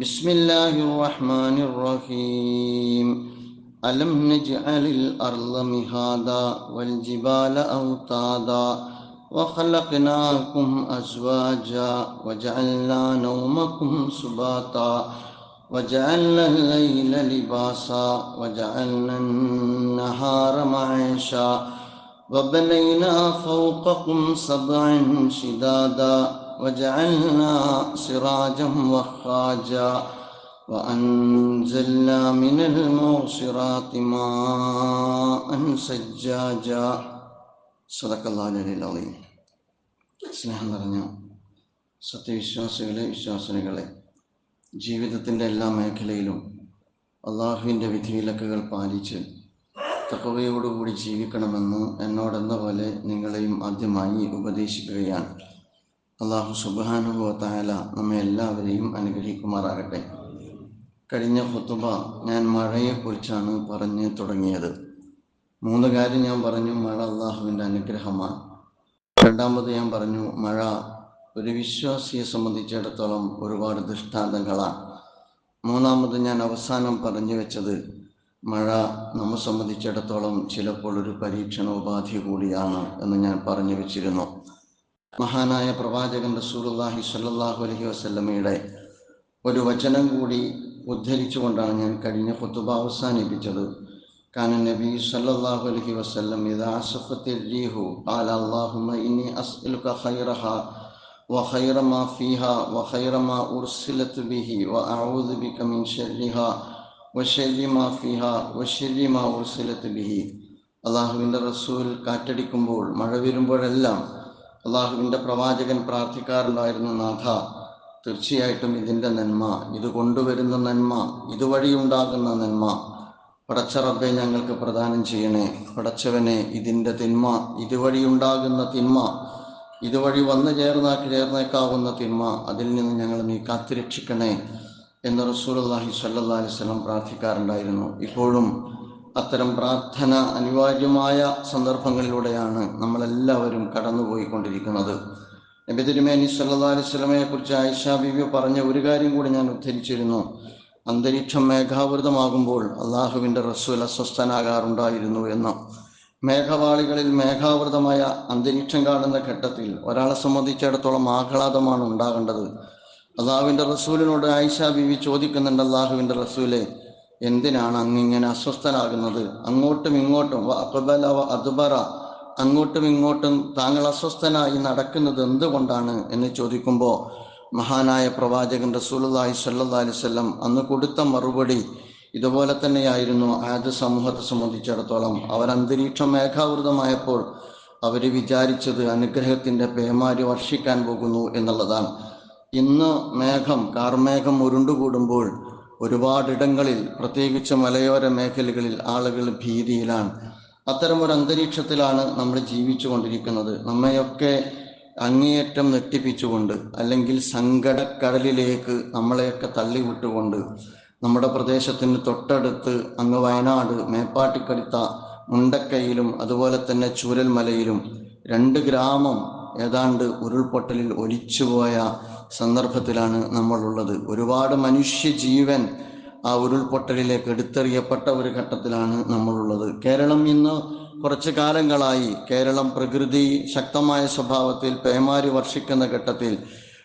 بسم الله الرحمن الرحيم. ألم نجعل الأرض مهادا والجبال أوتادا وخلقناكم أزواجا وجعلنا نومكم سباتا وجعلنا الليل لباسا وجعلنا النهار معيشا وبنينا فوقكم سبعا شدادا وجعلنا سراجا وخاجا وأنزلنا من المعصرات ماء سجاجا صدق الله العلي العظيم സ്നേഹം നിറഞ്ഞ സത്യവിശ്വാസികളെ വിശ്വാസിനികളെ ജീവിതത്തിൻ്റെ എല്ലാ മേഖലയിലും അള്ളാഹുവിൻ്റെ വിധിവിലക്കുകൾ പാലിച്ച് തക്കവയോടുകൂടി ജീവിക്കണമെന്ന് എന്നോടെന്ന പോലെ നിങ്ങളെയും ആദ്യമായി ഉപദേശിക്കുകയാണ് അള്ളാഹു സുബാനുഭവത്തായാല നമ്മെ എല്ലാവരെയും അനുഗ്രഹിക്കുമാറാകട്ടെ. കഴിഞ്ഞ ഹുത്തുബ ഞാൻ മഴയെക്കുറിച്ചാണ് പറഞ്ഞു തുടങ്ങിയത്. മൂന്ന് കാര്യം ഞാൻ പറഞ്ഞു മഴ അള്ളാഹുവിന്റെ അനുഗ്രഹമാണ്. രണ്ടാമത് ഞാൻ പറഞ്ഞു മഴ ഒരു വിശ്വാസിയെ സംബന്ധിച്ചിടത്തോളം ഒരുപാട് ദൃഷ്ടാന്തങ്ങളാണ്. മൂന്നാമത് ഞാൻ അവസാനം പറഞ്ഞു വെച്ചത് മഴ നമ്മെ സംബന്ധിച്ചിടത്തോളം ചിലപ്പോൾ ഒരു പരീക്ഷണോപാധി കൂടിയാണ് എന്ന് ഞാൻ പറഞ്ഞു വെച്ചിരുന്നു. മഹാനായ പ്രവാചകൻ റസൂലുള്ളാഹി സ്വല്ലല്ലാഹു അലൈഹി വസല്ലമയുടെ ഒരു വചനം കൂടി ഉദ്ധരിച്ചുകൊണ്ടാണ് ഞാൻ കഴിഞ്ഞ ഖുതുബ അവസാനിപ്പിച്ചത് കാന നബി സല്ലല്ലാഹു അലൈഹി വസല്ലം ഇദാ അസഫത്തിൽ റീഹു ഖാല അല്ലാഹുമ്മ ഇന്നി അസ്അലുക ഖൈറഹ وخير ما فيها وخير ما أرسلت به وأعوذ بك من شرها وشر ما فيها وشر ما أرسلت به അള്ളാഹുവിൻ്റെ റസൂൽ കാറ്റടിക്കുമ്പോൾ മഴ വരുമ്പോഴെല്ലാം അള്ളാഹുവിന്റെ പ്രവാചകൻ പ്രാർത്ഥിക്കാറുണ്ടായിരുന്നു നാഥ തീർച്ചയായിട്ടും ഇതിന്റെ നന്മ ഇത് കൊണ്ടുവരുന്ന നന്മ ഇതുവഴി ഉണ്ടാകുന്ന നന്മ. പടച്ച റബ്ബെ ഞങ്ങൾക്ക് പ്രദാനം ചെയ്യണേ. പടച്ചവനെ ഇതിന്റെ തിന്മ ഇതുവഴി ഉണ്ടാകുന്ന തിന്മ ഇതുവഴി വന്നു ചേർന്നാൽ ചേർന്നേക്കാവുന്ന തിന്മ അതിൽ നിന്ന് ഞങ്ങൾ നീ കാത്തിരക്ഷിക്കണേ എന്ന് റസൂലുള്ളാഹി അള്ളാഹി സല്ലാ വസല്ലം പ്രാർത്ഥിക്കാറുണ്ടായിരുന്നു. ഇപ്പോഴും അത്തരം പ്രാർത്ഥന അനിവാര്യമായ സന്ദർഭങ്ങളിലൂടെയാണ് നമ്മളെല്ലാവരും കടന്നുപോയിക്കൊണ്ടിരിക്കുന്നത്. നബി തിരുമേനി സല്ലല്ലാഹു അലൈഹി വസല്ലമയെ കുറിച്ച് ആയിഷ ബിബി പറഞ്ഞ ഒരു കാര്യം കൂടി ഞാൻ ഉദ്ധരിച്ചിരുന്നു. അന്തരീക്ഷം മേഘാവൃതമാകുമ്പോൾ അള്ളാഹുവിന്റെ റസൂൽ അസ്വസ്ഥനാകാറുണ്ടായിരുന്നു എന്ന്. മേഘവാളികളിൽ മേഘാവൃതമായ അന്തരീക്ഷം കാണുന്ന ഘട്ടത്തിൽ ഒരാളെ സംബന്ധിച്ചിടത്തോളം ആഹ്ലാദമാണ് ഉണ്ടാകേണ്ടത്. അള്ളാഹുവിന്റെ റസൂലിനോട് ആയിഷ ബിബി ചോദിക്കുന്നുണ്ട് അള്ളാഹുവിന്റെ റസൂലെ എന്തിനാണ് അങ്ങിങ്ങനെ അസ്വസ്ഥനാകുന്നത്? അങ്ങോട്ടും ഇങ്ങോട്ടും അക്ബല അതുബറ അങ്ങോട്ടും ഇങ്ങോട്ടും താങ്കൾ അസ്വസ്ഥനായി നടക്കുന്നത് എന്തുകൊണ്ടാണ് എന്ന് ചോദിക്കുമ്പോൾ മഹാനായ പ്രവാചകൻ സ്വല്ലല്ലാഹി അലൈഹി വസല്ലം അന്ന് കൊടുത്ത മറുപടി ഇതുപോലെ തന്നെയായിരുന്നു ആദ്യ സമൂഹത്തെ സംബന്ധിച്ചിടത്തോളം. അവർ അന്തരീക്ഷം മേഘാവൃതമായപ്പോൾ അവർ വിചാരിച്ചത് അനുഗ്രഹത്തിന്റെ പേമാരി വർഷിക്കാൻ പോകുന്നു എന്നുള്ളതാണ്. ഇന്ന് മേഘം കാർമേഘം ഉരുണ്ടുകൂടുമ്പോൾ ഒരുപാടിടങ്ങളിൽ പ്രത്യേകിച്ച് മലയോര മേഖലകളിൽ ആളുകൾ ഭീതിയിലാണ്. അത്തരം ഒരു അന്തരീക്ഷത്തിലാണ് നമ്മൾ ജീവിച്ചു കൊണ്ടിരിക്കുന്നത് നമ്മയൊക്കെ അങ്ങേയറ്റം നെട്ടിപ്പിച്ചുകൊണ്ട് അല്ലെങ്കിൽ സങ്കടക്കടലിലേക്ക് നമ്മളെയൊക്കെ തള്ളിവിട്ടുകൊണ്ട് നമ്മുടെ പ്രദേശത്തിന് തൊട്ടടുത്ത് അങ്ങ് വയനാട് മേപ്പാട്ടിക്കടുത്ത മുണ്ടക്കയിലും അതുപോലെ തന്നെ ചൂരൽമലയിലും രണ്ട് ഗ്രാമം ഏതാണ്ട് ഉരുൾപൊട്ടലിൽ ഒലിച്ചുപോയ സന്ദർഭത്തിലാണ് നമ്മളുള്ളത്. ഒരുപാട് മനുഷ്യ ജീവൻ ആ ഉരുൾപൊട്ടലിലേക്ക് എടുത്തെറിയപ്പെട്ട ഒരു ഘട്ടത്തിലാണ് നമ്മളുള്ളത്. കേരളം ഇന്ന് കുറച്ചു കാലങ്ങളായി കേരളം പ്രകൃതി ശക്തമായ സ്വഭാവത്തിൽ പേമാരി വർഷിക്കുന്ന ഘട്ടത്തിൽ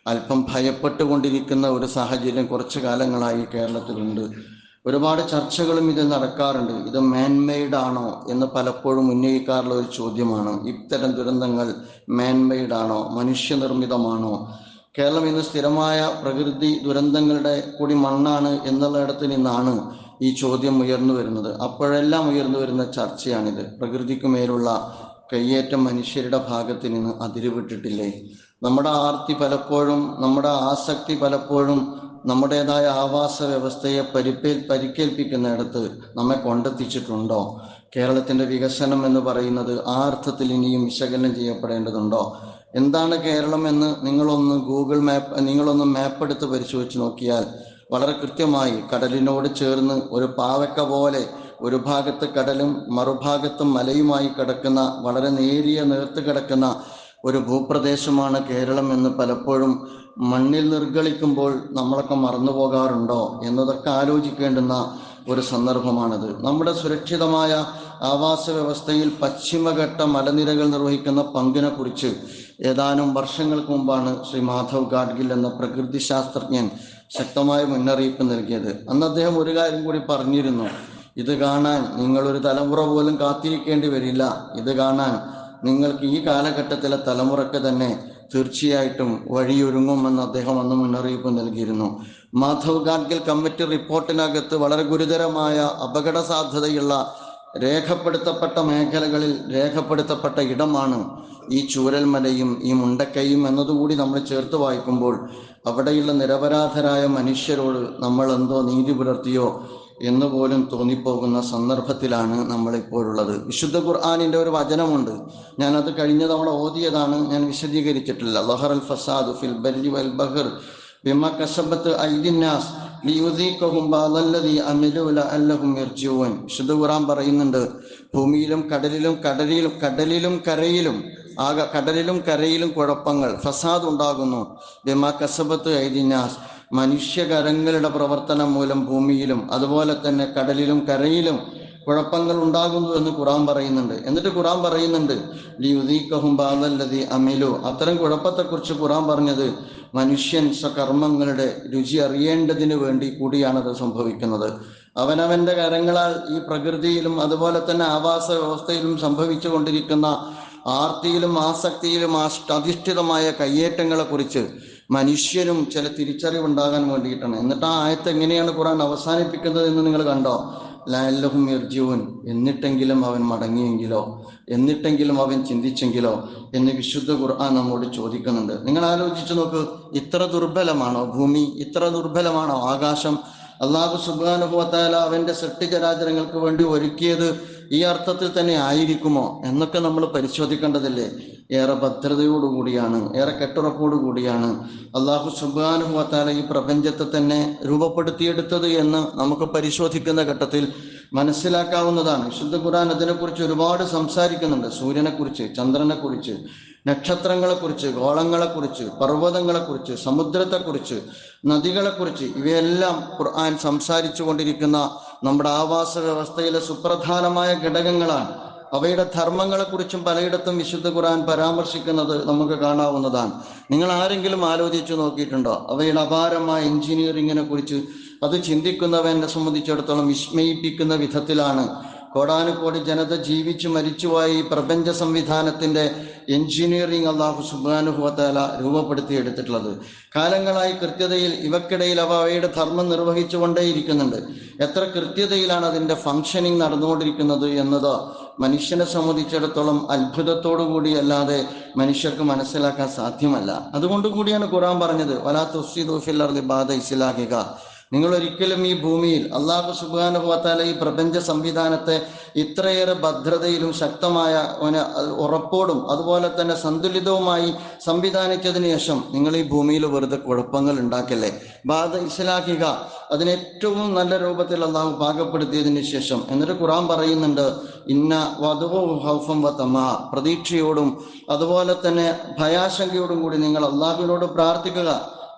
അല്പം ഭയപ്പെട്ടുകൊണ്ടിരിക്കുന്ന ഒരു സാഹചര്യം കുറച്ചു കാലങ്ങളായി കേരളത്തിലുണ്ട്. ഒരുപാട് ചർച്ചകളും ഇത് നടക്കാറുണ്ട്. ഇത് മാൻമെയ്ഡ് ആണോ എന്ന് പലപ്പോഴും ഉന്നയിക്കാറുള്ള ഒരു ചോദ്യമാണ്. ഇത്തരം ദുരന്തങ്ങൾ മാൻമെയ്ഡ് ആണോ? മനുഷ്യനിർമ്മിതമാണോ? കേരളം ഇന്ന് സ്ഥിരമായ പ്രകൃതി ദുരന്തങ്ങളുടെ കൂടി മണ്ണാണ് എന്നുള്ളിടത്ത് നിന്നാണ് ഈ ചോദ്യം ഉയർന്നു വരുന്നത്. അപ്പോഴെല്ലാം ഉയർന്നു വരുന്ന ചർച്ചയാണിത്. പ്രകൃതിക്ക് മേലുള്ള കയ്യേറ്റം മനുഷ്യരുടെ ഭാഗത്ത് നിന്ന് അതിരുവിട്ടിട്ടില്ലേ? നമ്മുടെ ആർത്തി പലപ്പോഴും നമ്മുടെ ആസക്തി പലപ്പോഴും നമ്മുടേതായ ആവാസ വ്യവസ്ഥയെ പരിപ്പേ പരിക്കേൽപ്പിക്കുന്നിടത്ത് നമ്മെ കൊണ്ടെത്തിച്ചിട്ടുണ്ടോ? കേരളത്തിന്റെ വികസനം എന്ന് പറയുന്നത് ആ അർത്ഥത്തിൽ ഇനിയും വിശകലനം ചെയ്യപ്പെടേണ്ടതുണ്ടോ? എന്താണ് കേരളം എന്ന് നിങ്ങളൊന്ന് ഗൂഗിൾ മാപ്പ് നിങ്ങളൊന്ന് മാപ്പ് എടുത്ത് പരിശോധിച്ച് നോക്കിയാൽ വളരെ കൃത്യമായി കടലിനോട് ചേർന്ന് ഒരു പാവക്ക പോലെ ഒരു ഭാഗത്ത് കടലും മറുഭാഗത്ത് മലയുമായി കിടക്കുന്ന വളരെ നേരിയ നേർത്ത് കിടക്കുന്ന ഒരു ഭൂപ്രദേശമാണ് കേരളം എന്ന് പലപ്പോഴും മണ്ണിൽ നിർഗളിക്കുമ്പോൾ നമ്മളൊക്കെ മറന്നു പോകാറുണ്ടോ എന്നതൊക്കെ ആലോചിക്കേണ്ടുന്ന ഒരു സന്ദർഭമാണിത്. നമ്മുടെ സുരക്ഷിതമായ ആവാസ വ്യവസ്ഥയിൽ പശ്ചിമഘട്ട മലനിരകൾ നിർവഹിക്കുന്ന പങ്കിനെ കുറിച്ച് ഏതാനും വർഷങ്ങൾക്ക് മുമ്പാണ് ശ്രീ മാധവ് ഗാഡ്ഗിൽ എന്ന പ്രകൃതി ശാസ്ത്രജ്ഞൻ ശക്തമായ മുന്നറിയിപ്പ് നൽകിയത്. അന്ന് അദ്ദേഹം ഒരു കാര്യം കൂടി പറഞ്ഞിരുന്നു. ഇത് കാണാൻ നിങ്ങൾ ഒരു തലമുറ പോലും കാത്തിരിക്കേണ്ടി വരില്ല. ഇത് കാണാൻ നിങ്ങൾക്ക് ഈ കാലഘട്ടത്തിലെ തലമുറയ്ക്ക് തന്നെ തീർച്ചയായിട്ടും വഴിയൊരുങ്ങുമെന്ന് അദ്ദേഹം അന്ന് മുന്നറിയിപ്പ് നൽകിയിരുന്നു. മാധവ് ഗാഡ്ഗിൽ കമ്മിറ്റി റിപ്പോർട്ടിനകത്ത് വളരെ ഗുരുതരമായ അപകട സാധ്യതയുള്ള രേഖപ്പെടുത്തപ്പെട്ട മേഖലകളിൽ രേഖപ്പെടുത്തപ്പെട്ട ഇടമാണ് ഈ ചൂരൽമലയും ഈ മുണ്ടക്കയും എന്നതുകൂടി നമ്മൾ ചേർത്ത് വായിക്കുമ്പോൾ അവിടെയുള്ള നിരപരാധരായ മനുഷ്യരോട് നമ്മൾ എന്തോ നീതി പുലർത്തിയോ എന്ന് പോലും തോന്നിപ്പോകുന്ന സന്ദർഭത്തിലാണ് നമ്മളിപ്പോഴുള്ളത്. വിശുദ്ധ ഖുർആാനിന്റെ ഒരു വചനമുണ്ട്. ഞാൻ അത് കഴിഞ്ഞ തവണ ഓതിയതാണ്. ഞാൻ വിശദീകരിച്ചിട്ടില്ല. ലഹർ അൽ ഫസാദ് ഫിൽ ബരി വൽ ബഹർ ബിമ കസബത്ത് ഐദിന്നാസ് വിശുദ്ധ ഖുർആൻ പറയുന്നുണ്ട് ഭൂമിയിലും കടലിലും കടലിലും കടലിലും കരയിലും ആക കടലിലും കരയിലും കുഴപ്പങ്ങൾ ഫസാദ് ഉണ്ടാകുന്നു. ബിമാ കസബത്ത് ഐദിന്നാസ്. മനുഷ്യകരങ്ങളുടെ പ്രവർത്തനം മൂലം ഭൂമിയിലും അതുപോലെ തന്നെ കടലിലും കരയിലും കുഴപ്പങ്ങൾ ഉണ്ടാകുന്നു എന്ന് ഖുറാൻ പറയുന്നുണ്ട്. എന്നിട്ട് ഖുറാൻ പറയുന്നുണ്ട് ലിയുദീഖഹും ബാദല്ലതി അമിലു. അത്തരം കുഴപ്പത്തെക്കുറിച്ച് ഖുറാൻ പറഞ്ഞത് മനുഷ്യൻ സ്വകർമ്മങ്ങളുടെ രുചി അറിയേണ്ടതിന് വേണ്ടി കൂടിയാണത് സംഭവിക്കുന്നത്. അവനവന്റെ കരങ്ങളാൽ ഈ പ്രകൃതിയിലും അതുപോലെ തന്നെ ആവാസ വ്യവസ്ഥയിലും സംഭവിച്ചു കൊണ്ടിരിക്കുന്ന ആർത്തിയിലും ആസക്തിയിലും അധിഷ്ഠിതമായ കയ്യേറ്റങ്ങളെ കുറിച്ച് മനുഷ്യനും ചില തിരിച്ചറിവുണ്ടാകാൻ വേണ്ടിയിട്ടാണ്. എന്നിട്ട് ആ ആയത്ത് എങ്ങനെയാണ് ഖുറാൻ അവസാനിപ്പിക്കുന്നത് എന്ന് നിങ്ങൾ കണ്ടോ? ലാലഹും ഇർജുവൻ എന്നിട്ടെങ്കിലും അവൻ മടങ്ങിയെങ്കിലോ? എന്നിട്ടെങ്കിലും അവൻ ചിന്തിച്ചെങ്കിലോ? എന്ന് വിശുദ്ധ ഖുർആൻ നമ്മോട് ചോദിക്കുന്നുണ്ട്. നിങ്ങൾ ആലോചിച്ചു നോക്ക് ഇത്ര ദുർബലമാണോ ഭൂമി? ഇത്ര ദുർബലമാണോ ആകാശം? അള്ളാഹു സുബാനുഭവത്താല അവന്റെ സൃഷ്ടിചരാചരങ്ങൾക്ക് വേണ്ടി ഒരുക്കിയത് ഈ അർത്ഥത്തിൽ തന്നെ ആയിരിക്കുമോ എന്നൊക്കെ നമ്മൾ പരിശോധിക്കേണ്ടതല്ലേ? ഏറെ ഭദ്രതയോടുകൂടിയാണ് ഏറെ കെട്ടുറപ്പോടുകൂടിയാണ് അള്ളാഹു സുബാനുഭവത്താല ഈ പ്രപഞ്ചത്തെ തന്നെ രൂപപ്പെടുത്തിയെടുത്തത് എന്ന് നമുക്ക് പരിശോധിക്കുന്ന ഘട്ടത്തിൽ മനസ്സിലാക്കാവുന്നതാണ്. വിശുദ്ധ ഖുർആൻ അതിനെക്കുറിച്ച് ഒരുപാട് സംസാരിക്കുന്നുണ്ട്. സൂര്യനെക്കുറിച്ച് ചന്ദ്രനെക്കുറിച്ച് നക്ഷത്രങ്ങളെക്കുറിച്ച് ഗോളങ്ങളെക്കുറിച്ച് പർവതങ്ങളെക്കുറിച്ച് സമുദ്രത്തെക്കുറിച്ച് നദികളെക്കുറിച്ച് ഇവയെല്ലാം ഖുർആൻ സംസാരിച്ചു കൊണ്ടിരിക്കുന്ന നമ്മുടെ ആവാസ വ്യവസ്ഥയിലെ സുപ്രധാനമായ ഘടകങ്ങളാണ്. അവയുടെ ധർമ്മങ്ങളെക്കുറിച്ചും പലയിടത്തും വിശുദ്ധ ഖുർആൻ പരാമർശിക്കുന്നത് നമുക്ക് കാണാവുന്നതാണ്. നിങ്ങൾ ആരെങ്കിലും ആലോചിച്ചു നോക്കിയിട്ടുണ്ടോ? അവയുടെ അപാരമായ എഞ്ചിനീയറിങ്ങിനെ കുറിച്ച് അത് ചിന്തിക്കുന്നവനെ സംബന്ധിച്ചിടത്തോളം വിസ്മയിപ്പിക്കുന്ന വിധത്തിലാണ് കോടാനുകോടി ജനത ജീവിച്ചു മരിച്ചുപോയ ഈ പ്രപഞ്ച സംവിധാനത്തിന്റെ എഞ്ചിനീയറിംഗ് അള്ളാഹു സുബാനുഭവത്താല രൂപപ്പെടുത്തിയെടുത്തിട്ടുള്ളത്. കാലങ്ങളായി കൃത്യതയിൽ ഇവക്കിടയിൽ അവ അവയുടെ ധർമ്മം നിർവഹിച്ചുകൊണ്ടേയിരിക്കുന്നുണ്ട്. എത്ര കൃത്യതയിലാണ് അതിന്റെ ഫങ്ഷനിങ് നടന്നുകൊണ്ടിരിക്കുന്നത് എന്നത് മനുഷ്യനെ സംബന്ധിച്ചിടത്തോളം അത്ഭുതത്തോടു കൂടി അല്ലാതെ മനുഷ്യർക്ക് മനസ്സിലാക്കാൻ സാധ്യമല്ല. അതുകൊണ്ട് കൂടിയാണ് ഖുറാൻ പറഞ്ഞത് വലാ അർദി ബാധ ഇസ്ലാഹിക. നിങ്ങൾ ഒരിക്കലും ഈ ഭൂമിയിൽ അള്ളാഹു സുബാനുഭവത്താല ഈ പ്രപഞ്ച സംവിധാനത്തെ ഇത്രയേറെ ഭദ്രതയിലും ശക്തമായ ഉറപ്പോടും അതുപോലെ തന്നെ സന്തുലിതവുമായി സംവിധാനിച്ചതിന് ശേഷം നിങ്ങൾ ഈ ഭൂമിയിൽ വെറുതെ കുഴപ്പങ്ങൾ ഉണ്ടാക്കല്ലേ? ബാധ ഇസ്ലാഹിക അതിന് ഏറ്റവും നല്ല രൂപത്തിൽ അള്ളാഹു പാകപ്പെടുത്തിയതിന് ശേഷം എന്നിട്ട് ഖുറാൻ പറയുന്നുണ്ട് ഇന്ന വധുവും പ്രതീക്ഷയോടും അതുപോലെ തന്നെ ഭയാശങ്കയോടും കൂടി നിങ്ങൾ അള്ളാഹുവിനോട് പ്രാർത്ഥിക്കുക.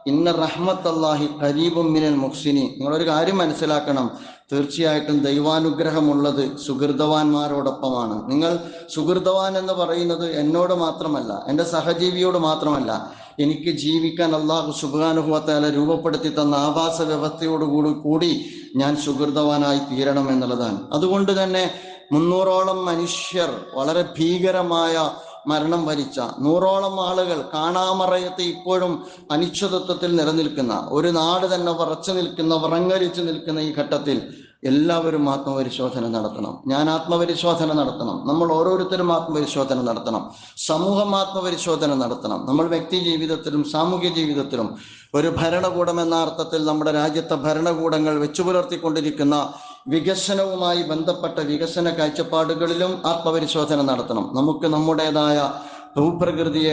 ഇന്ന റഹ്മത്ത് അള്ളാഹി ഖരീബും മിനൽ മുഹ്സിനി നിങ്ങളൊരു കാര്യം മനസ്സിലാക്കണം. തീർച്ചയായിട്ടും ദൈവാനുഗ്രഹമുള്ളത് സുഹൃതവാന്മാരോടൊപ്പമാണ് നിങ്ങൾ സുഹൃതവാൻ എന്ന് പറയുന്നത് എന്നോട് മാത്രമല്ല എന്റെ സഹജീവിയോട് മാത്രമല്ല എനിക്ക് ജീവിക്കാൻ അള്ളാഹു സുബാനുഭവത്താല രൂപപ്പെടുത്തി തന്ന ആവാസ വ്യവസ്ഥയോടുകൂടി കൂടി ഞാൻ സുഹൃതവാനായി തീരണം എന്നുള്ളതാണ്. അതുകൊണ്ട് തന്നെ മുന്നൂറോളം മനുഷ്യർ വളരെ ഭീകരമായ മരണം വരിച്ച നൂറോളം ആളുകൾ കാണാമറയത്ത് ഇപ്പോഴും അനിശ്ചിതത്വത്തിൽ നിലനിൽക്കുന്ന ഒരു നാട് തന്നെ വറച്ചു നിൽക്കുന്ന വറങ്ങരിച്ചു നിൽക്കുന്ന ഈ ഘട്ടത്തിൽ എല്ലാവരും ആത്മപരിശോധന നടത്തണം. ഞാൻ ആത്മപരിശോധന നടത്തണം. നമ്മൾ ഓരോരുത്തരും ആത്മപരിശോധന നടത്തണം. സമൂഹം ആത്മപരിശോധന നടത്തണം. നമ്മൾ വ്യക്തി ജീവിതത്തിലും സാമൂഹ്യ ജീവിതത്തിലും ഒരു ഭരണകൂടം എന്ന അർത്ഥത്തിൽ നമ്മുടെ രാജ്യത്തെ ഭരണകൂടങ്ങൾ വെച്ചു പുലർത്തിക്കൊണ്ടിരിക്കുന്ന വികസനവുമായി ബന്ധപ്പെട്ട വികസന കാഴ്ചപ്പാടുകളിലും ആത്മപരിശോധന നടത്തണം. നമുക്ക് നമ്മുടേതായ ഭൂപ്രകൃതിയെ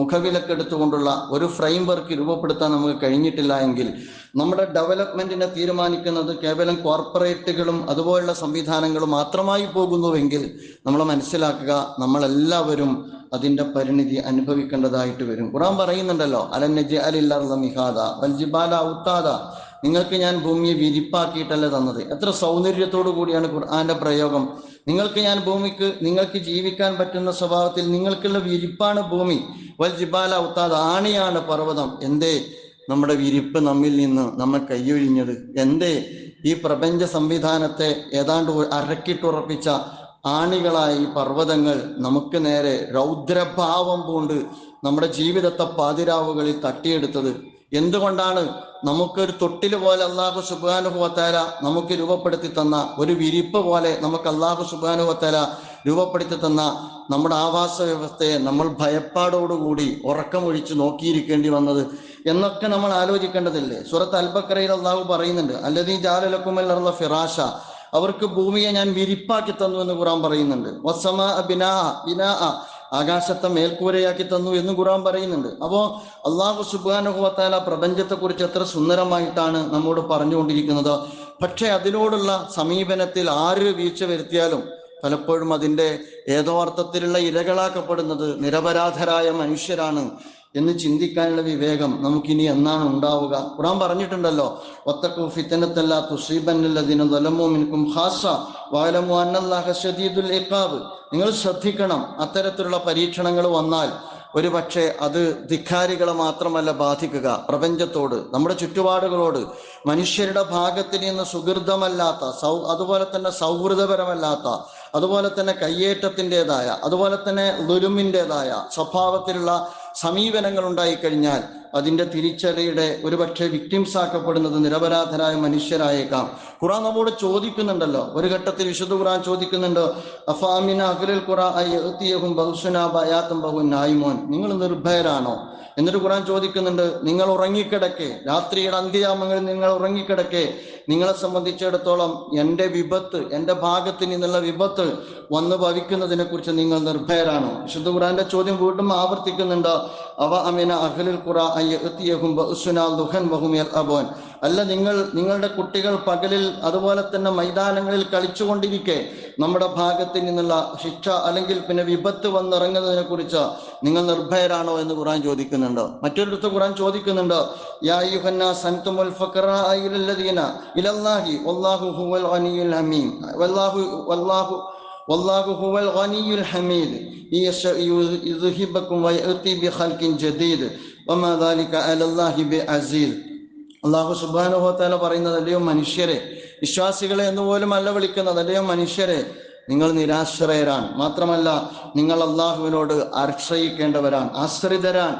മുഖവിലക്കെടുത്തുകൊണ്ടുള്ള ഒരു ഫ്രെയിം വർക്ക് രൂപപ്പെടുത്താൻ നമുക്ക് കഴിഞ്ഞിട്ടില്ല എങ്കിൽ നമ്മുടെ ഡെവലപ്മെന്റിനെ തീരുമാനിക്കുന്നത് കേവലം കോർപ്പറേറ്റുകളും അതുപോലുള്ള സംവിധാനങ്ങളും മാത്രമായി പോകുന്നുവെങ്കിൽ നമ്മൾ മനസ്സിലാക്കുക നമ്മളെല്ലാവരും അതിന്റെ പരിണിതി അനുഭവിക്കേണ്ടതായിട്ട് വരും. ഖുറാൻ പറയുന്നുണ്ടല്ലോ അലന്നജി അലില്ല മിഹാദ വൽജിബാല ഔത്താദ. നിങ്ങൾക്ക് ഞാൻ ഭൂമിയെ വിരിപ്പാക്കിയിട്ടല്ല തന്നത്. എത്ര സൗന്ദര്യത്തോടു കൂടിയാണ് ഖുർആന്റെ പ്രയോഗം. നിങ്ങൾക്ക് ഞാൻ ഭൂമിക്ക് നിങ്ങൾക്ക് ജീവിക്കാൻ പറ്റുന്ന സ്വഭാവത്തിൽ നിങ്ങൾക്കുള്ള വിരിപ്പാണ് ഭൂമി. വൽ ജിബാല ഉത്താദ് ആണിയാണ് പർവതം. എന്തേ നമ്മുടെ വിരിപ്പ് നമ്മിൽ നിന്ന് നമ്മൾ കൈയൊഴിഞ്ഞത്? എന്തേ ഈ പ്രപഞ്ച സംവിധാനത്തെ ഏതാണ്ട് അരക്കിട്ടുറപ്പിച്ച ആണികളായി പർവതങ്ങൾ നമുക്ക് നേരെ രൗദ്രഭാവം പൂണ്ട് നമ്മുടെ ജീവിതത്തെ പാതിരാവുകളിൽ തട്ടിയെടുത്തത്. എന്തുകൊണ്ടാണ് നമുക്കൊരു തൊട്ടിൽ പോലെ അള്ളാഹു സുബാനുഭവത്താല നമുക്ക് രൂപപ്പെടുത്തി തന്ന ഒരു വിരിപ്പ് പോലെ നമുക്ക് അള്ളാഹു സുബാനുഭവത്താല രൂപപ്പെടുത്തി തന്ന നമ്മുടെ ആവാസ വ്യവസ്ഥയെ നമ്മൾ ഭയപ്പാടോടുകൂടി ഉറക്കമൊഴിച്ച് നോക്കിയിരിക്കേണ്ടി വന്നത് എന്നൊക്കെ നമ്മൾ ആലോചിക്കേണ്ടതില്ലേ? സുറത്ത് അൽബക്കറയിൽ അള്ളാഹു പറയുന്നുണ്ട് അല്ലതീ ജാലലക്കുമല്ലുള്ള ഫിറാഷ. അവർക്ക് ഭൂമിയെ ഞാൻ വിരിപ്പാക്കി തന്നു എന്ന് ഖുറാൻ പറയുന്നുണ്ട് വസമ ബിനാ ബിനാ ആകാശത്തെ മേൽക്കൂരയാക്കി തന്നു എന്ന് ഖുറാൻ പറയുന്നുണ്ട്. അപ്പോ അള്ളാഹു സുബാനുഹുവത്താല പ്രപഞ്ചത്തെ കുറിച്ച് എത്ര സുന്ദരമായിട്ടാണ് നമ്മോട് പറഞ്ഞുകൊണ്ടിരിക്കുന്നത്. പക്ഷെ അതിനോടുള്ള സമീപനത്തിൽ ആര് വീഴ്ച വരുത്തിയാലും പലപ്പോഴും അതിന്റെ ഏതോ അർത്ഥത്തിലുള്ള ഇരകളാക്കപ്പെടുന്നത് നിരപരാധരായ മനുഷ്യരാണ്. എന്ന് ചിന്തിക്കാനുള്ള വിവേകം നമുക്കിനി എന്നാണ് ഉണ്ടാവുക? ഖുറാൻ പറഞ്ഞിട്ടുണ്ടല്ലോ ഒത്തക്കു ഫിത്തനത്തല്ല മിൻകും ഖാസ ഇഖാബ്. നിങ്ങൾ ശ്രദ്ധിക്കണം അത്തരത്തിലുള്ള പരീക്ഷണങ്ങൾ വന്നാൽ ഒരു പക്ഷേ അത് ധിക്കാരികളെ മാത്രമല്ല ബാധിക്കുക പ്രപഞ്ചത്തോട് നമ്മുടെ ചുറ്റുപാടുകളോട്. മനുഷ്യരുടെ ഭാഗത്ത് നിന്ന് സുഹൃതമല്ലാത്ത സൗ അതുപോലെ തന്നെ സൗഹൃദപരമല്ലാത്ത അതുപോലെ തന്നെ കയ്യേറ്റത്തിന്റെതായ അതുപോലെ തന്നെ ദുരുമിന്റെതായ സ്വഭാവത്തിലുള്ള സമീപനങ്ങൾ ഉണ്ടായിക്കഴിഞ്ഞാൽ അതിന്റെ തിരിച്ചറിയുടെ ഒരുപക്ഷെ വിക്ടിംസ് ആക്കപ്പെടുന്നത് നിരപരാധരായ മനുഷ്യരായേക്കാം. ഖുറാൻ നമ്മോട് ചോദിക്കുന്നുണ്ടല്ലോ. ഒരു ഘട്ടത്തിൽ വിശുദ്ധ ഖുറാൻ ചോദിക്കുന്നുണ്ട് അഫാമിന അഖിലുൽ ഖുറാൻ ബഹുസുനാബയാത്തും ബഹു നായിമോൻ? നിങ്ങൾ നിർഭയരാണോ? എന്നിട്ട് ഖുറാൻ ചോദിക്കുന്നുണ്ട് നിങ്ങൾ ഉറങ്ങിക്കിടക്കെ. രാത്രിയുടെ അന്ത്യയാമങ്ങളിൽ നിങ്ങൾ ഉറങ്ങിക്കിടക്കെ. നിങ്ങളെ സംബന്ധിച്ചിടത്തോളം എന്റെ വിപത്ത് എന്റെ ഭാഗത്ത് നിന്നുള്ള വിപത്ത് വന്നു ഭവിക്കുന്നതിനെ കുറിച്ച് നിങ്ങൾ നിർഭയരാണോ? വിശുദ്ധ ഖുറാന്റെ ചോദ്യം വീണ്ടും ആവർത്തിക്കുന്നുണ്ട് അവ അമിന അഖിലുൽ ഖുറാൻ അല്ല നിങ്ങൾ നിങ്ങളുടെ കുട്ടികൾ പകലിൽ അതുപോലെ തന്നെ മൈതാനങ്ങളിൽ കളിച്ചുകൊണ്ടിരിക്കെ നമ്മുടെ ഭാഗത്ത് നിന്നുള്ള ശിക്ഷ അല്ലെങ്കിൽ പിന്നെ വിപത്ത് വന്നിറങ്ങുന്നതിനെ കുറിച്ച് നിങ്ങൾ നിർഭയരാണോ എന്ന് ഖുറാൻ ചോദിക്കുന്നുണ്ട്? മറ്റൊരിടത്ത് ഖുറാൻ ചോദിക്കുന്നുണ്ട്? യാ വല്ലാഹു ഹുവൽ ഗനിയുൽ ഹമീദ് യുദ്ഹിബക്കും വയഅതി ബിഖൽഖിൻ ജദീദ് വമാ ദാലിക അലല്ലാഹി ബിഅസീസ് അള്ളാഹു സുബാനുഹോത്താല പറയുന്നത് അല്ലയോ മനുഷ്യരെ? വിശ്വാസികളെ എന്ന് പോലും അല്ല വിളിക്കുന്നത് അല്ലയോ മനുഷ്യരെ? നിങ്ങൾ നിരാശ്രയരാണ്. മാത്രമല്ല നിങ്ങൾ അള്ളാഹുവിനോട് ആശ്രയിക്കേണ്ടവരാണ് ആശ്രിതരാൻ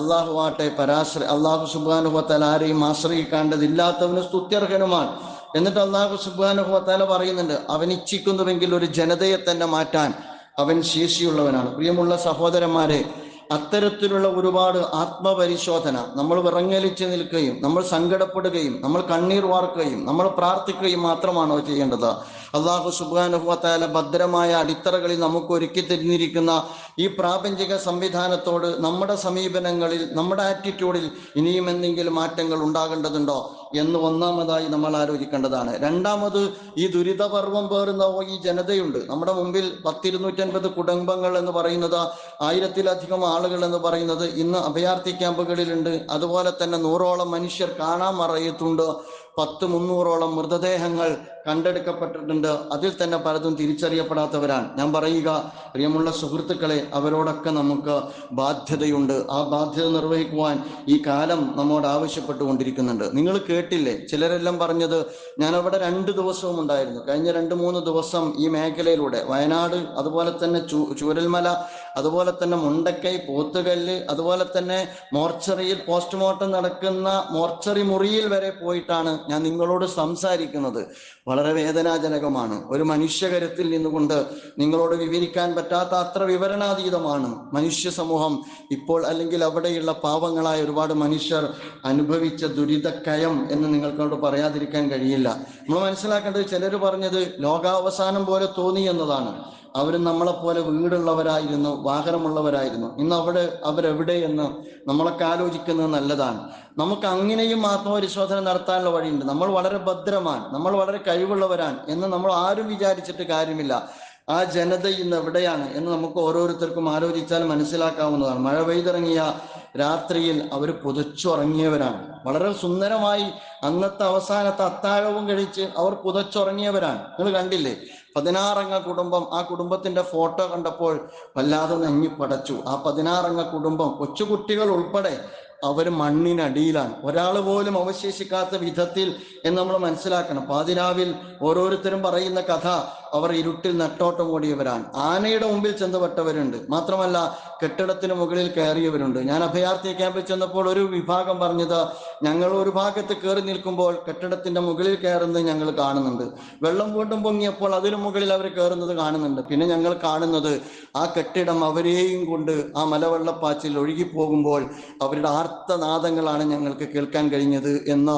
അള്ളാഹു ആട്ടെ പരാശ്ര അള്ളാഹു സുബാനുഭവത്താൽ ആരെയും ആശ്രയിക്കേണ്ടതില്ലാത്തവന് സ്തുത്യർഹനുമാണ്. എന്നിട്ട് അള്ളാഹു സുബാനുഹത്താല പറയുന്നുണ്ട് അവൻ ഇച്ഛിക്കുന്നുവെങ്കിൽ ഒരു ജനതയെ തന്നെ മാറ്റാൻ അവൻ ശേഷിയുള്ളവനാണ്. പ്രിയമുള്ള സഹോദരന്മാരെ അത്തരത്തിലുള്ള ഒരുപാട് ആത്മപരിശോധന നമ്മൾ വിറങ്ങലിച്ച് നിൽക്കുകയും നമ്മൾ സങ്കടപ്പെടുകയും നമ്മൾ കണ്ണീർ വാർക്കുകയും നമ്മൾ പ്രാർത്ഥിക്കുകയും മാത്രമാണോ ചെയ്യേണ്ടത്? അള്ളാഹു സുബാനുഭവത്താല ഭദ്രമായ അടിത്തറകളിൽ നമുക്ക് ഒരുക്കി തരുന്നിരിക്കുന്ന ഈ പ്രാപഞ്ചിക സംവിധാനത്തോട് നമ്മുടെ സമീപനങ്ങളിൽ നമ്മുടെ ആറ്റിറ്റ്യൂഡിൽ ഇനിയും എന്തെങ്കിലും മാറ്റങ്ങൾ ഉണ്ടാകേണ്ടതുണ്ടോ എന്ന് ഒന്നാമതായി നമ്മൾ ആലോചിക്കേണ്ടതാണ്. രണ്ടാമത് ഈ ദുരിതപർവം പേറുന്ന ഈ ജനതയുണ്ട്. നമ്മുടെ മുമ്പിൽ പത്തിരുന്നൂറ്റൻപത് കുടുംബങ്ങൾ എന്ന് പറയുന്നത് ആയിരത്തിലധികം ആളുകൾ എന്ന് പറയുന്നത് ഇന്ന് അഭയാർത്ഥി ക്യാമ്പുകളിലുണ്ട്. അതുപോലെ തന്നെ നൂറോളം മനുഷ്യർ കാണാൻ മറയത്തുണ്ട്. പത്ത് മുന്നൂറോളം മൃതദേഹങ്ങൾ കണ്ടെടുക്കപ്പെട്ടിട്ടുണ്ട്. അതിൽ തന്നെ പലതും തിരിച്ചറിയപ്പെടാത്തവരാണ്. ഞാൻ പറയുക പ്രിയമുള്ള സുഹൃത്തുക്കളെ അവരോടൊക്കെ നമുക്ക് ബാധ്യതയുണ്ട്. ആ ബാധ്യത നിർവഹിക്കുവാൻ ഈ കാലം നമ്മോട് ആവശ്യപ്പെട്ടുകൊണ്ടിരിക്കുന്നുണ്ട്. നിങ്ങൾ കേട്ടില്ലേ? ചിലരെല്ലാം പറഞ്ഞത് ഞാൻ അവിടെ രണ്ട് ദിവസവും ഉണ്ടായിരുന്നു. കഴിഞ്ഞ രണ്ട് മൂന്ന് ദിവസം ഈ മേഖലയിലൂടെ വയനാട് അതുപോലെ തന്നെ ചൂ ചൂരൽമല അതുപോലെ തന്നെ മുണ്ടക്കൈ പോത്തുകല്ല് അതുപോലെ തന്നെ മോർച്ചറിയിൽ പോസ്റ്റ്മോർട്ടം നടക്കുന്ന മോർച്ചറി മുറിയിൽ വരെ പോയിട്ടാണ് ഞാൻ നിങ്ങളോട് സംസാരിക്കുന്നത്. വളരെ വേദനാജനകമാണ്. ഒരു മനുഷ്യകരത്തിൽ നിന്നുകൊണ്ട് നിങ്ങളോട് വിവരിക്കാൻ പറ്റാത്ത അത്ര വിവരണാതീതമാണ് മനുഷ്യ സമൂഹം. ഇപ്പോൾ അല്ലെങ്കിൽ അവിടെയുള്ള പാവങ്ങളായ ഒരുപാട് മനുഷ്യർ അനുഭവിച്ച ദുരിതക്കയം എന്ന് നിങ്ങൾക്കോട് പറയാതിരിക്കാൻ കഴിയില്ല. നമ്മൾ മനസ്സിലാക്കേണ്ടത് ചിലർ പറഞ്ഞത് ലോകാവസാനം പോലെ തോന്നി എന്നതാണ്. അവർ നമ്മളെപ്പോലെ വീടുള്ളവരായിരുന്നു വാഹനമുള്ളവരായിരുന്നു. ഇന്ന് അവിടെ എവിടെ എന്ന് നമ്മളൊക്കെ ആലോചിക്കുന്നത് നല്ലതാണ്. നമുക്ക് അങ്ങനെയും ആത്മപരിശോധന നടത്താനുള്ള വഴിയുണ്ട്. നമ്മൾ വളരെ ഭദ്രമാണ്. നമ്മൾ വളരെ കഴിവുള്ളവരാണ് എന്ന് നമ്മൾ ആരും വിചാരിച്ചിട്ട് കാര്യമില്ല. ആ ജനത ഇന്ന് എവിടെയാണ് എന്ന് നമുക്ക് ഓരോരുത്തർക്കും ആലോചിച്ചാൽ മനസ്സിലാക്കാവുന്നതാണ്. മഴ പെയ്തിറങ്ങിയ രാത്രിയിൽ അവർ പുതച്ചുറങ്ങിയവരാണ്. വളരെ സുന്ദരമായി അന്നത്തെ അവസാനത്തെ അത്താഴവും കഴിച്ച് അവർ പുതച്ചുറങ്ങിയവരാണ്. നിങ്ങൾ കണ്ടില്ലേ? പതിനാറംഗ കുടുംബം ആ കുടുംബത്തിന്റെ ഫോട്ടോ കണ്ടപ്പോൾ വല്ലാതെ നങ്ങി പടച്ചു. ആ പതിനാറംഗ കുടുംബം കൊച്ചുകുട്ടികൾ ഉൾപ്പെടെ അവർ മണ്ണിനടിയിലാണ്. ഒരാൾ പോലും അവശേഷിക്കാത്ത വിധത്തിൽ എന്ന് നമ്മൾ മനസ്സിലാക്കണം. പാതിരാവിൽ ഓരോരുത്തരും പറയുന്ന കഥ അവർ ഇരുട്ടിൽ നട്ടോട്ടം ഓടിയവരാണ്. ആനയുടെ മുമ്പിൽ ചെന്നപ്പെട്ടവരുണ്ട് മാത്രമല്ല കെട്ടിടത്തിന് മുകളിൽ കയറിയവരുണ്ട്. ഞാൻ അഭയാർത്ഥി ക്യാമ്പിൽ ചെന്നപ്പോൾ ഒരു വിഭാഗം പറഞ്ഞത് ഞങ്ങൾ ഒരു ഭാഗത്ത് കയറി നിൽക്കുമ്പോൾ കെട്ടിടത്തിന്റെ മുകളിൽ കയറുന്നത് ഞങ്ങൾ കാണുന്നുണ്ട്. വെള്ളം വീണ്ടും പൊങ്ങിയപ്പോൾ അതിനു മുകളിൽ അവർ കയറുന്നത് കാണുന്നുണ്ട്. പിന്നെ ഞങ്ങൾ കാണുന്നത് ആ കെട്ടിടം അവരെയും കൊണ്ട് ആ മലവെള്ളപ്പാച്ചിൽ ഒഴുകിപ്പോകുമ്പോൾ അവരുടെ ആർത്തനാദങ്ങളാണ് ഞങ്ങൾക്ക് കേൾക്കാൻ കഴിഞ്ഞത് എന്ന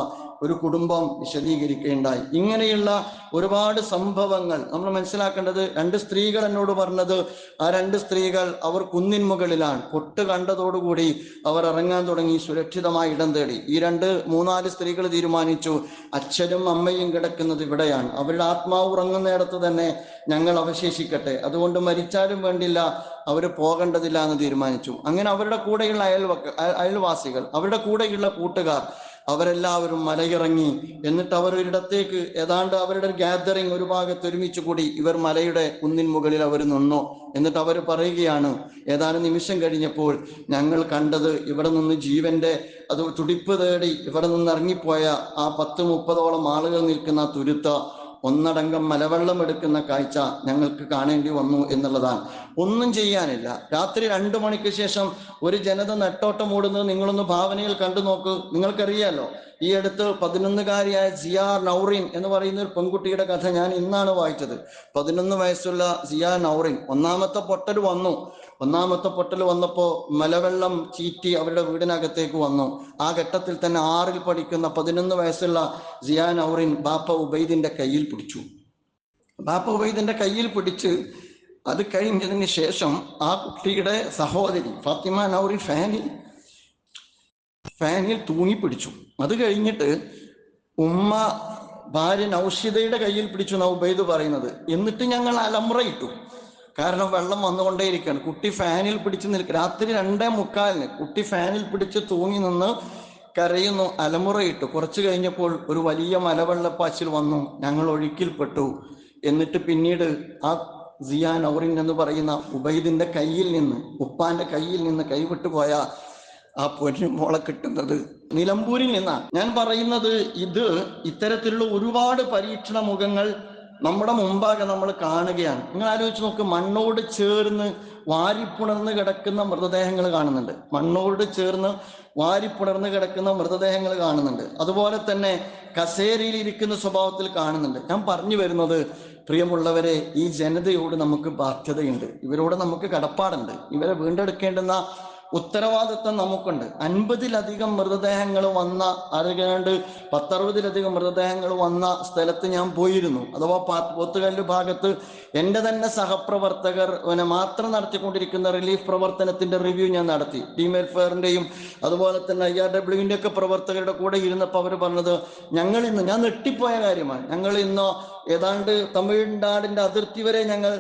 ഒരു കുടുംബം വിശദീകരിക്കുകയുണ്ടായി ഇങ്ങനെയുള്ള ഒരുപാട് സംഭവങ്ങൾ നമ്മൾ മനസ്സിലാക്കേണ്ടത് രണ്ട് സ്ത്രീകൾ എന്നോട് പറഞ്ഞത് ആ രണ്ട് സ്ത്രീകൾ അവർ കുന്നിൻ മുകളിലാണ് പൊട്ട് കണ്ടതോടുകൂടി അവർ ഇറങ്ങാൻ തുടങ്ങി സുരക്ഷിതമായി ഇടം തേടി. ഈ രണ്ട് മൂന്നാൽ സ്ത്രീകൾ തീരുമാനിച്ചു അച്ഛനും അമ്മയും കിടക്കുന്നത് ഇവിടെയാണ്. അവരുടെ ആത്മാവ് ഉറങ്ങുന്നിടത്ത് തന്നെ ഞങ്ങൾ അവശേഷിക്കട്ടെ. അതുകൊണ്ട് മരിച്ചാലും വേണ്ടില്ല അവർ പോകേണ്ടതില്ല എന്ന് തീരുമാനിച്ചു. അങ്ങനെ അവരുടെ കൂടെയുള്ള അയൽവക്ക അയൽവാസികൾ അവരുടെ കൂടെയുള്ള കൂട്ടുകാർ അവരെല്ലാവരും മലയിറങ്ങി. എന്നിട്ട് അവർ ഒരിടത്തേക്ക് ഏതാണ്ട് അവരുടെ ഗ്യാതറിങ് ഒരു ഭാഗത്ത് ഒരുമിച്ച് കൂടി ഇവർ മലയുടെ കുന്നിൻ മുകളിൽ അവർ നിന്നു. എന്നിട്ട് അവർ പറയുകയാണ് ഏതാനും നിമിഷം കഴിഞ്ഞപ്പോൾ ഞങ്ങൾ കണ്ടത് ഇവിടെ നിന്ന് ജീവന്റെ അത് തുടിപ്പ് തേടി ഇവിടെ നിന്ന് ഇറങ്ങിപ്പോയ ആ പത്ത് മുപ്പതോളം ആളുകൾ നിൽക്കുന്ന തുരുത്ത. ഒന്നടങ്കം മലവെള്ളം എടുക്കുന്ന കാഴ്ച ഞങ്ങൾക്ക് കാണേണ്ടി വന്നു എന്നുള്ളതാണ്. ഒന്നും ചെയ്യാനില്ല. രാത്രി രണ്ടു മണിക്ക് ശേഷം ഒരു ജനത നെട്ടോട്ടം ഓടുന്നത് നിങ്ങളൊന്ന് ഭാവനയിൽ കണ്ടു നോക്ക്. നിങ്ങൾക്കറിയാലോ ഈ അടുത്ത് പതിനൊന്നുകാരിയായ സിയാർ നൗറിൻ എന്ന് പറയുന്ന ഒരു പെൺകുട്ടിയുടെ കഥ ഞാൻ ഇന്നാണ് വായിച്ചത്. പതിനൊന്ന് വയസ്സുള്ള സിയാർ നൗറിൻ ഒന്നാമത്തെ പൊട്ടൽ വന്നു. ഒന്നാമത്തെ പൊട്ടൽ വന്നപ്പോൾ മലവെള്ളം ചീറ്റി അവരുടെ വീടിനകത്തേക്ക് വന്നു. ആ ഘട്ടത്തിൽ തന്നെ ആറിൽ പഠിക്കുന്ന പതിനൊന്ന് വയസ്സുള്ള സിയാ നൗറിൻ ബാപ്പ ഉബൈദിന്റെ കയ്യിൽ പിടിച്ചു. ബാപ്പ ഉബൈദിന്റെ കയ്യിൽ പിടിച്ച് അത് കഴിഞ്ഞതിന് ശേഷം ആ കുട്ടിയുടെ സഹോദരി ഫാത്തിമ നൗറിൻ ഫാനിൽ ഫാനിൽ തൂങ്ങിപ്പിടിച്ചു അത് കഴിഞ്ഞിട്ട് ഉമ്മ ഭാര്യ നൗഷിതയുടെ കയ്യിൽ പിടിച്ചു നൗബൈദ് പറയുന്നത്. എന്നിട്ട് ഞങ്ങൾ അലമുറയിട്ടു. കാരണം വെള്ളം വന്നുകൊണ്ടേയിരിക്കുകയാണ്. കുട്ടി ഫാനിൽ പിടിച്ച് നിൽക്കുക രാത്രി രണ്ടേ മുക്കാലിന് കുട്ടി ഫാനിൽ പിടിച്ച് തൂങ്ങി നിന്ന് കരയുന്നു അലമുറയിട്ടു. കുറച്ചു കഴിഞ്ഞപ്പോൾ ഒരു വലിയ മലവെള്ളപ്പാച്ചിൽ വന്നു. ഞങ്ങൾ ഒഴുക്കിൽപ്പെട്ടു. എന്നിട്ട് പിന്നീട് ആ സിയാൻ ഔറിൻ എന്ന് പറയുന്ന ഉബൈദിന്റെ കയ്യിൽ നിന്ന് ഉപ്പാന്റെ കയ്യിൽ നിന്ന് കൈവിട്ടു പോയ ആ പൊന്നു മോളെ കിട്ടുന്നത്. നിലമ്പൂരിൽ നിന്നാണ് ഞാൻ പറയുന്നത് ഇത് ഇത്തരത്തിലുള്ള ഒരുപാട് പരീക്ഷണ മുഖങ്ങൾ നമ്മുടെ മുമ്പാകെ നമ്മൾ കാണുകയാണ്. നിങ്ങൾ ആലോചിച്ച് നോക്ക് മണ്ണോട് ചേർന്ന് വാരിപ്പുണർന്ന് കിടക്കുന്ന മൃതദേഹങ്ങൾ കാണുന്നുണ്ട്. മണ്ണോട് ചേർന്ന് വാരിപ്പുണർന്ന് കിടക്കുന്ന മൃതദേഹങ്ങൾ കാണുന്നുണ്ട്. അതുപോലെ തന്നെ കസേരയിൽ ഇരിക്കുന്ന സ്വഭാവത്തിൽ കാണുന്നുണ്ട്. ഞാൻ പറഞ്ഞു വരുന്നത് പ്രിയമുള്ളവരെ ഈ ജനതയോട് നമുക്ക് ബാധ്യതയുണ്ട്. ഇവരോട് നമുക്ക് കടപ്പാടുണ്ട്. ഇവരെ വീണ്ടെടുക്കേണ്ടുന്ന ഉത്തരവാദിത്വം നമുക്കുണ്ട്. അൻപതിലധികം മൃതദേഹങ്ങൾ വന്ന അറിയാണ്ട് പത്തറുപതിലധികം മൃതദേഹങ്ങൾ വന്ന സ്ഥലത്ത് ഞാൻ പോയിരുന്നു. അഥവാ പോത്തുകല്ല് ഭാഗത്ത് എന്റെ തന്നെ സഹപ്രവർത്തകർ മാത്രം നടത്തിക്കൊണ്ടിരിക്കുന്ന റിലീഫ് പ്രവർത്തനത്തിന്റെ റിവ്യൂ ഞാൻ നടത്തി. ടീം വെൽഫെയറിന്റെയും അതുപോലെ തന്നെ ഐ ആർ ഡബ്ല്യുവിന്റെ ഒക്കെ പ്രവർത്തകരുടെ കൂടെ ഇരുന്നപ്പോൾ അവർ പറഞ്ഞത് ഞങ്ങൾ ഇന്ന് ഞാൻ നെട്ടിപ്പോയ കാര്യമാണ്. ഞങ്ങൾ ഇന്ന് ഏതാണ്ട് തമിഴ്നാടിന്റെ അതിർത്തി വരെ ഞങ്ങൾ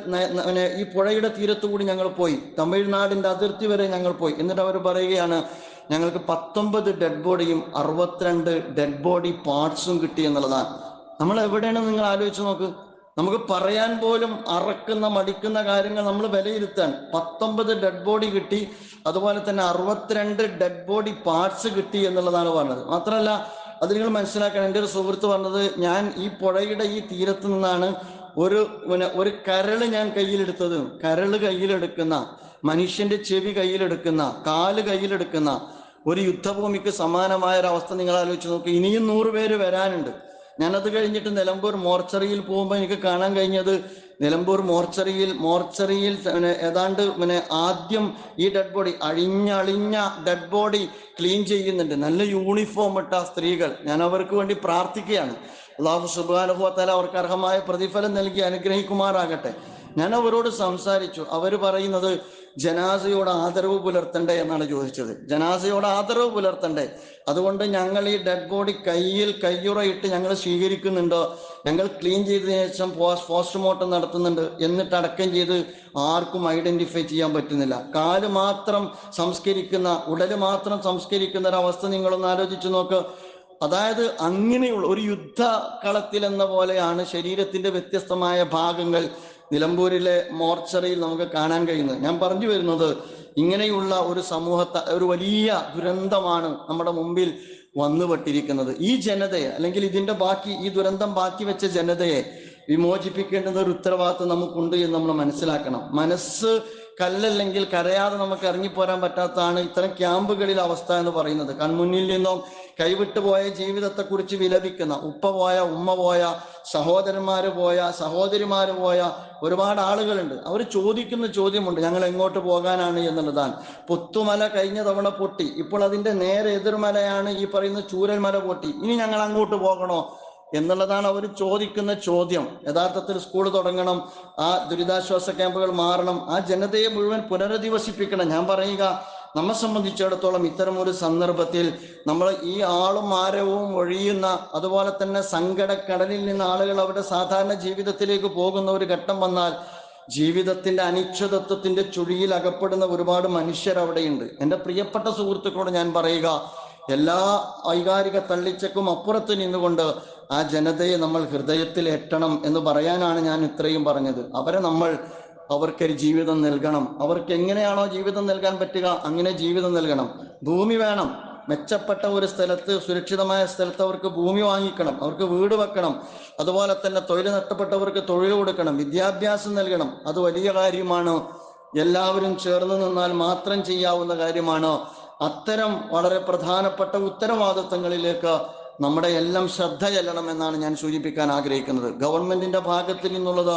ഈ പുഴയുടെ തീരത്തുകൂടി ഞങ്ങൾ പോയി. തമിഴ്നാടിന്റെ അതിർത്തി വരെ ഞങ്ങൾ പോയി. എന്നിട്ട് അവർ പറയുകയാണ് ഞങ്ങൾക്ക് പത്തൊമ്പത് ഡെഡ് ബോഡിയും അറുപത്തിരണ്ട് ഡെഡ് ബോഡി പാർട്സും കിട്ടി എന്നുള്ളതാണ്. നമ്മൾ എവിടെയാണ് നിങ്ങൾ ആലോചിച്ച് നോക്ക്? നമുക്ക് പറയാൻ പോലും അറക്കുന്ന മടിക്കുന്ന കാര്യങ്ങൾ നമ്മൾ വിലയിരുത്താൻ പത്തൊമ്പത് ഡെഡ് ബോഡി കിട്ടി അതുപോലെ തന്നെ അറുപത്തിരണ്ട് ഡെഡ് ബോഡി പാർട്സ് കിട്ടി എന്നുള്ളതാണ് പറഞ്ഞത്. മാത്രമല്ല അത് നിങ്ങൾ മനസ്സിലാക്കണം. എന്റെ ഒരു സുഹൃത്ത് പറഞ്ഞത് ഞാൻ ഈ പുഴയുടെ ഈ തീരത്ത് നിന്നാണ് ഒരു പിന്നെ ഒരു കരൾ ഞാൻ കയ്യിലെടുത്തത്. കരൾ കയ്യിലെടുക്കുന്ന മനുഷ്യന്റെ ചെവി കയ്യിലെടുക്കുന്ന കാൽ കയ്യിലെടുക്കുന്ന ഒരു യുദ്ധഭൂമിക്ക് സമാനമായ ഒരു അവസ്ഥ നിങ്ങൾ ആലോചിച്ച് നോക്കുക ഇനിയും നൂറ് പേര് വരാനുണ്ട്. ഞാനത് കഴിഞ്ഞിട്ട് നിലമ്പൂർ മോർച്ചറിയിൽ പോകുമ്പോൾ എനിക്ക് കാണാൻ കഴിഞ്ഞത് നിലമ്പൂർ മോർച്ചറിയിൽ മോർച്ചറിയിൽ ഏതാണ്ട് പിന്നെ ആദ്യം ഈ ഡെഡ് ബോഡി അഴിഞ്ഞളിഞ്ഞ ഡെഡ് ബോഡി ക്ലീൻ ചെയ്യുന്നുണ്ട്. നല്ല യൂണിഫോം ഇട്ട സ്ത്രീകൾ. ഞാൻ അവർക്ക് വേണ്ടി പ്രാർത്ഥിക്കുകയാണ്. അള്ളാഹു സുബാനുഭവത്താൽ അവർക്ക് അർഹമായ പ്രതിഫലം നൽകി അനുഗ്രഹിക്കുമാറാകട്ടെ. ഞാൻ അവരോട് സംസാരിച്ചു. അവർ പറയുന്നത് ജനാസയോട് ആദരവ് പുലർത്തണ്ടേ എന്നാണ് ചോദിച്ചത്. ജനാസയോട് ആദരവ് പുലർത്തണ്ടേ? അതുകൊണ്ട് ഞങ്ങൾ ഈ ഡെഡ് ബോഡി കയ്യിൽ കയ്യുറയിട്ട് ഞങ്ങൾ സ്വീകരിക്കുന്നുണ്ടോ? ഞങ്ങൾ ക്ലീൻ ചെയ്തതിനു ശേഷം പോസ്റ്റ് പോസ്റ്റ്മോർട്ടം നടത്തുന്നുണ്ട്. എന്നിട്ട് അടക്കം ചെയ്ത് ആർക്കും ഐഡന്റിഫൈ ചെയ്യാൻ പറ്റുന്നില്ല. കാൽ മാത്രം സംസ്കരിക്കുന്ന ഉടൽ മാത്രം സംസ്കരിക്കുന്ന ഒരു അവസ്ഥ നിങ്ങളൊന്ന് ആലോചിച്ചു നോക്ക്. അതായത് അങ്ങനെയുള്ള ഒരു യുദ്ധ കളത്തിൽ എന്ന പോലെയാണ് ശരീരത്തിന്റെ വ്യത്യസ്തമായ ഭാഗങ്ങൾ നിലമ്പൂരിലെ മോർച്ചറിയിൽ നമുക്ക് കാണാൻ കഴിയുന്നത്. ഞാൻ പറഞ്ഞു വരുന്നത് ഇങ്ങനെയുള്ള ഒരു സമൂഹത്തെ ഒരു വലിയ ദുരന്തമാണ് നമ്മുടെ മുമ്പിൽ വന്നുപെട്ടിരിക്കുന്നത്. ഈ ജനതയെ അല്ലെങ്കിൽ ഇതിന്റെ ബാക്കി ഈ ദുരന്തം ബാക്കി വെച്ച ജനതയെ വിമോചിപ്പിക്കേണ്ടുന്ന ഒരു ഉത്തരവാദിത്വം നമുക്കുണ്ട് എന്ന് നമ്മൾ മനസ്സിലാക്കണം. മനസ്സ് കല്ലല്ലെങ്കിൽ കരയാതെ നമുക്ക് ഇറങ്ങിപ്പോരാൻ പറ്റാത്തതാണ് ഇത്തരം ക്യാമ്പുകളിലെ അവസ്ഥ എന്ന് പറയുന്നത്. കൺമുന്നിൽ നിന്നും കൈവിട്ടു പോയ ജീവിതത്തെക്കുറിച്ച് വിലപിക്കുന്ന ഉപ്പ പോയ ഉമ്മ പോയ സഹോദരന്മാര് പോയ സഹോദരിമാര് പോയ ഒരുപാട് ആളുകളുണ്ട്. അവർ ചോദിക്കുന്ന ചോദ്യമുണ്ട് ഞങ്ങൾ എങ്ങോട്ട് പോകാനാണ്? എന്നുള്ളതാണ്. പുത്തുമല കഴിഞ്ഞ തവണ പൊട്ടി. ഇപ്പോൾ അതിന്റെ നേരെ എതിർമലയാണ് ഈ പറയുന്ന ചൂരൽമല പൊട്ടി. ഇനി ഞങ്ങൾ അങ്ങോട്ട് പോകണോ? എന്നുള്ളതാണ് അവർ ചോദിക്കുന്ന ചോദ്യം. യഥാർത്ഥത്തിൽ സ്കൂൾ തുടങ്ങണം ആ ദുരിതാശ്വാസ ക്യാമ്പുകൾ മാറണം ആ ജനതയെ മുഴുവൻ പുനരധിവസിപ്പിക്കണം. ഞാൻ പറയുക നമ്മെ സംബന്ധിച്ചിടത്തോളം ഇത്തരം ഒരു സന്ദർഭത്തിൽ നമ്മൾ ഈ ആളും ആരവും ഒഴിയുന്ന അതുപോലെ തന്നെ സങ്കടക്കടലിൽ നിന്ന് ആളുകൾ അവരുടെ സാധാരണ ജീവിതത്തിലേക്ക് പോകുന്ന ഒരു ഘട്ടം വന്നാൽ ജീവിതത്തിന്റെ അനിശ്ചിതത്വത്തിന്റെ ചുഴിയിൽ അകപ്പെടുന്ന ഒരുപാട് മനുഷ്യർ അവിടെയുണ്ട്. എന്റെ പ്രിയപ്പെട്ട സുഹൃത്തുക്കളോട് ഞാൻ പറയുക എല്ലാ വൈകാരിക തള്ളിച്ചക്കും അപ്പുറത്ത് നിന്നുകൊണ്ട് ആ ജനതയെ നമ്മൾ ഹൃദയത്തിൽ എത്തണം എന്ന് പറയാനാണ് ഞാൻ ഇത്രയും പറഞ്ഞത്. അവരെ നമ്മൾ അവർക്കൊരു ജീവിതം നൽകണം. അവർക്ക് എങ്ങനെയാണോ ജീവിതം നൽകാൻ പറ്റുക അങ്ങനെ ജീവിതം നൽകണം. ഭൂമി വേണം. മെച്ചപ്പെട്ട ഒരു സ്ഥലത്ത് സുരക്ഷിതമായ സ്ഥലത്ത് അവർക്ക് ഭൂമി വാങ്ങിക്കണം. അവർക്ക് വീട് വെക്കണം. അതുപോലെ തന്നെ തൊഴിൽ നഷ്ടപ്പെട്ടവർക്ക് തൊഴിൽ കൊടുക്കണം. വിദ്യാഭ്യാസം നൽകണം. അത് വലിയ കാര്യമാണ്. എല്ലാവരും ചേർന്ന് നിന്നാൽ മാത്രം ചെയ്യാവുന്ന കാര്യമാണ്. അത്തരം വളരെ പ്രധാനപ്പെട്ട ഉത്തരവാദിത്തങ്ങളിലേക്ക് നമ്മുടെ എല്ലാം ശ്രദ്ധ ചെല്ലണം എന്നാണ് ഞാൻ സൂചിപ്പിക്കാൻ ആഗ്രഹിക്കുന്നത്. ഗവൺമെന്റിന്റെ ഭാഗത്തിൽ നിന്നുള്ളത്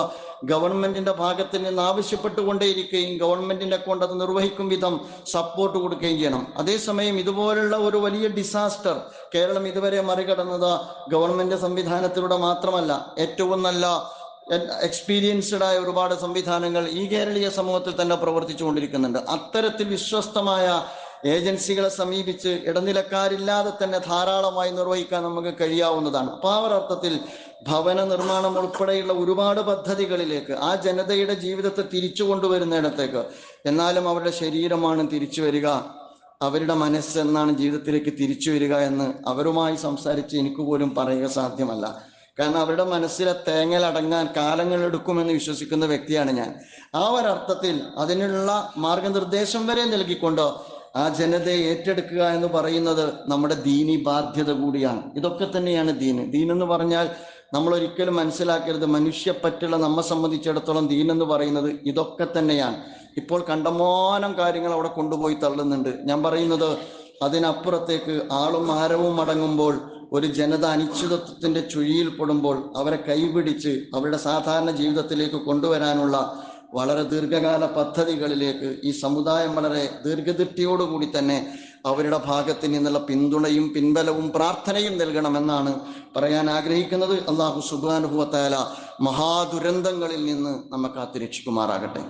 ഗവൺമെന്റിന്റെ ഭാഗത്തിൽ നിന്ന് ആവശ്യപ്പെട്ടുകൊണ്ടേയിരിക്കുകയും ഗവൺമെന്റിനെ കൊണ്ട് അത് നിർവഹിക്കും വിധം സപ്പോർട്ട് കൊടുക്കുകയും ചെയ്യണം. അതേസമയം ഇതുപോലുള്ള ഒരു വലിയ ഡിസാസ്റ്റർ കേരളം ഇതുവരെ മറികടന്നത് ഗവൺമെന്റ് സംവിധാനത്തിലൂടെ മാത്രമല്ല ഏറ്റവും നല്ല എക്സ്പീരിയൻസ്ഡ് ആയ ഒരുപാട് സംവിധാനങ്ങൾ ഈ കേരളീയ സമൂഹത്തിൽ തന്നെ പ്രവർത്തിച്ചുകൊണ്ടിരിക്കുന്നുണ്ട്. അത്തരത്തിൽ വിശ്വസ്തമായ ഏജൻസികളെ സമീപിച്ച് ഇടനിലക്കാരില്ലാതെ തന്നെ ധാരാളമായി നിർവഹിക്കാൻ നമുക്ക് കഴിയാവുന്നതാണ്. അപ്പൊ ആ ഒരർത്ഥത്തിൽ ഭവന നിർമ്മാണം ഉൾപ്പെടെയുള്ള ഒരുപാട് പദ്ധതികളിലേക്ക് ആ ജനതയുടെ ജീവിതത്തെ തിരിച്ചു കൊണ്ടുവരുന്നിടത്തേക്ക് എന്നാലും അവരുടെ ശരീരമാണ് തിരിച്ചു വരിക അവരുടെ മനസ്സ് എന്നാണ് ജീവിതത്തിലേക്ക് തിരിച്ചു വരിക എന്ന് അവരുമായി സംസാരിച്ച് എനിക്ക് പോലും പറയുക സാധ്യമല്ല. കാരണം അവരുടെ മനസ്സിലെ തേങ്ങലടങ്ങാൻ കാലങ്ങൾ എടുക്കുമെന്ന് വിശ്വസിക്കുന്ന വ്യക്തിയാണ് ഞാൻ. ആ ഒരർത്ഥത്തിൽ അതിനുള്ള മാർഗനിർദ്ദേശം വരെ നൽകിക്കൊണ്ട് ആ ജനതയെ ഏറ്റെടുക്കുക എന്ന് പറയുന്നത് നമ്മുടെ ദീനി ബാധ്യത കൂടിയാണ്. ഇതൊക്കെ തന്നെയാണ് ദീൻ. ദീൻ എന്ന് പറഞ്ഞാൽ നമ്മൾ ഒരിക്കലും മനസ്സിലാക്കരുത് മനുഷ്യപ്പറ്റുള്ള നമ്മെ സംബന്ധിച്ചിടത്തോളം ദീൻ എന്ന് പറയുന്നത് ഇതൊക്കെ തന്നെയാണ്. ഇപ്പോൾ കണ്ടമാനം കാര്യങ്ങൾ അവിടെ കൊണ്ടുപോയി തള്ളുന്നുണ്ട്. ഞാൻ പറയുന്നത് അതിനപ്പുറത്തേക്ക് ആളും ആരവും അടങ്ങുമ്പോൾ ഒരു ജനത അനിശ്ചിതത്വത്തിന്റെ ചുഴിയിൽ പെടുമ്പോൾ അവരെ കൈപിടിച്ച് അവരുടെ സാധാരണ ജീവിതത്തിലേക്ക് കൊണ്ടുവരാനുള്ള വളരെ ദീർഘകാല പദ്ധതികളിലേക്ക് ഈ സമുദായം വളരെ ദീർഘദൃഷ്ടിയോടുകൂടി തന്നെ അവരുടെ ഭാഗത്ത് നിന്നുള്ള പിന്തുണയും പിൻബലവും പ്രാർത്ഥനയും നൽകണമെന്നാണ് പറയാൻ ആഗ്രഹിക്കുന്നത്. അള്ളാഹു സുബാനുഭവത്തായ മഹാദുരന്തങ്ങളിൽ നിന്ന് നമ്മെ കാത്തുരക്ഷിക്കുമാറാകട്ടെ.